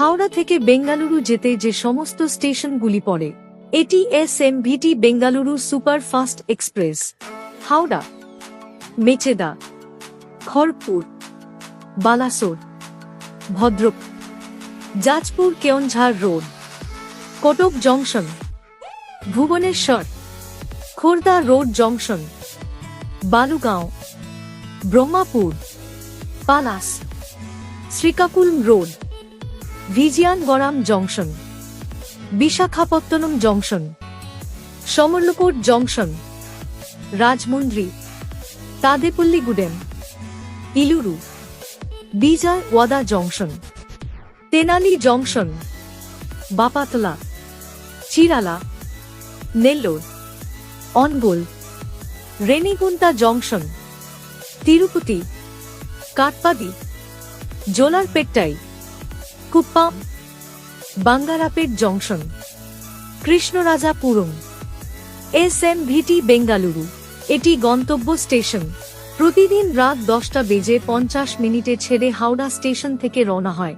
হাওড়া থেকে বেঙ্গালুরু যেতে যে সমস্ত স্টেশনগুলি পড়ে, এটি S M VT Bengaluru superfast express, Howrah, Mecheda Kharagpur Balasore, Bhadrak Jajpur Keonjhar road, Cuttack junction, Bhubaneswar, Khurda road junction, Balugaon, Brahmapur, Palasa Srikakulam road. Vizianagaram junction, Visakhapatnam junction সমরলপুর junction, Rajahmundry Tadepalligudem Eluru, Vijayawada junction, Tenali junction, Bapatla, Chirala, Nellore, Ongole Renigunta junction, Tirupati, Katpadi, Jolarpettai. Kuppam Bangarapet junction Krishnarajapuram S M VT Bengaluru, এটি গন্তব্য station. প্রতিদিন রাত দশটা বেজে পঞ্চাশ মিনিটে ছেড়ে Howrah station থেকে রওনা হয়।